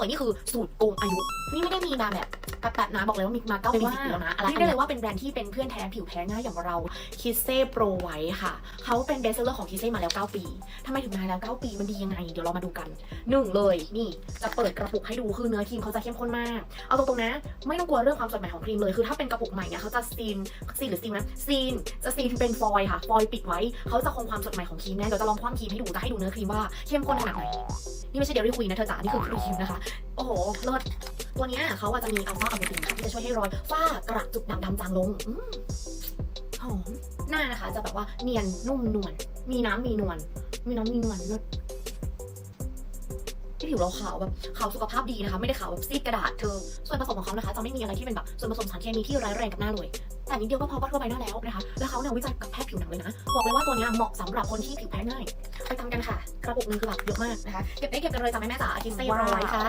เลยนี่คือสูตรโกงอายุ นี่ไม่ได้มีมาแบบแป๊บๆนะบอกเลยว่ามีมาเก้าปีสิบปีแล้วนะอะไรเรียกได้เลยว่าเป็นแบรนด์ที่เป็นเพื่อนแท้ผิวแพ้ง่ายอย่างเราคิเซ่โปรไว้ค่ะ เขาเป็นเบสเซอร์ของคิเซ่มาแล้ว 9 ปีทำไมถึงมาแล้ว 9 ปีมันดียังไง เดี๋ยวเรามาดูกันหนึ่งเลยนี่จะเปิดกระปุกให้ดูคือเนื้อครีมเขาจะเข้มข้นมาก เอาตรงๆนะ ไม่ต้องกลัวเรื่องความสดใหม่ของครีมเลยคือถ้าเป็นกระปุกใหม่เนี่ยเขาจะซีนซีนหรือซีนนะซีนจะซีนเป็นฟอยล์ค่ะฟอยล์ปิดไว้เขาจะคงความสดใหม่ของครีมแน่เดี๋ยวจะลองคว่ำครีมให้ดูจะให้ดูเนื้อครีมว่าเข้มข้นขนาดไหนนี่ไม่ใช่เดลี่ควีนนะเธอจ๋านี่คือครีมนะคะ โหเลิศตัวเนี้ยเขาอาจจะมีอัลฟาอะโมตินค่ะที่จะช่วยให้รอยฝ้ากระจุดด่างดำจางลงหอมหน้านะคะจะแบบว่าเนียนนุ่มนวลมีน้ำมีนวลมีน้ำมีนวลเลิศที่ผิวเราขาวแบบขาวสุขภาพดีนะคะ ไม่ได้ขาวแบบซีดกระดาษเธอ ส่วนผสมของเขานะคะจะไม่มีอะไรที่เป็นแบบส่วนผสมสารเคมีที่ร้ายแรงกับหน้าเลย แต่นิดเดียวก็พอก็ทั่วไปหน้าแล้วนะคะ แล้วเขาเนี่ยวิจัยกับแพทย์ผิวหนังเลยนะ บอกเลยว่าตัวนี้เหมาะสำหรับคนที่ผิวแพ้ง่าย ไปทำกันค่ะ กระปุกนึงคือแบบเยอะมากนะคะ เก็บได้เก็บกันเลยจ้ะแม่แม่จ๋าคิสเซ่โปรไว้ค่ะ